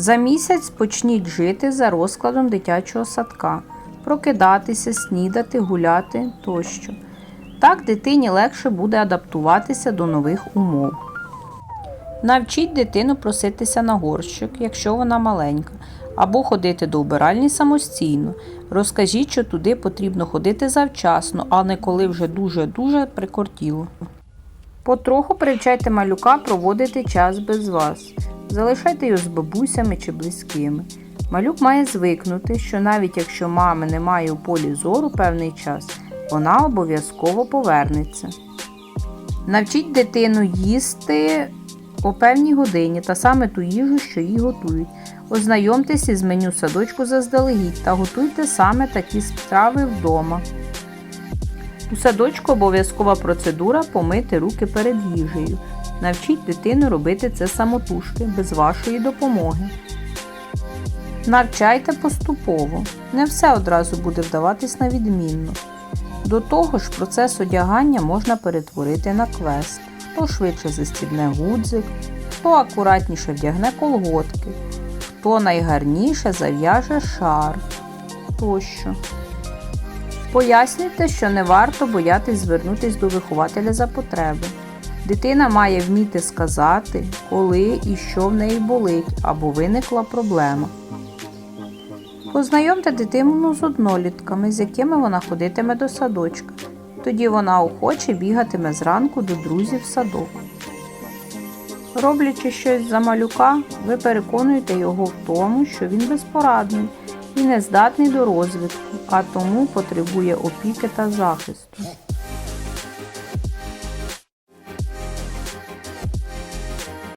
За місяць почніть жити за розкладом дитячого садка, прокидатися, снідати, гуляти тощо. Так дитині легше буде адаптуватися до нових умов. Навчіть дитину проситися на горщик, якщо вона маленька, або ходити до убиральні самостійно. Розкажіть, що туди потрібно ходити завчасно, а не коли вже дуже-дуже прикортіло. Потроху привчайте малюка проводити час без вас. Залишайте його з бабусями чи близькими. Малюк має звикнути, що навіть якщо мами немає у полі зору певний час, вона обов'язково повернеться. Навчіть дитину їсти о певній годині та саме ту їжу, що їй готують. Ознайомтеся з меню садочку заздалегідь та готуйте саме такі страви вдома. У садочку обов'язкова процедура помити руки перед їжею. Навчіть дитину робити це самотужки, без вашої допомоги. Навчайте поступово. Не все одразу буде вдаватись на відмінно. До того ж, процес одягання можна перетворити на квест. Хто швидше застібне гудзик, хто акуратніше вдягне колготки, хто найгарніше зав'яже шар тощо. Пояснюйте, що не варто боятись звернутися до вихователя за потреби. Дитина має вміти сказати, коли і що в неї болить або виникла проблема. Познайомте дитину з однолітками, з якими вона ходитиме до садочка. Тоді вона охоче бігатиме зранку до друзів в садок. Роблячи щось за малюка, ви переконуєте його в тому, що він безпорадний і не здатний до розвитку, а тому потребує опіки та захисту.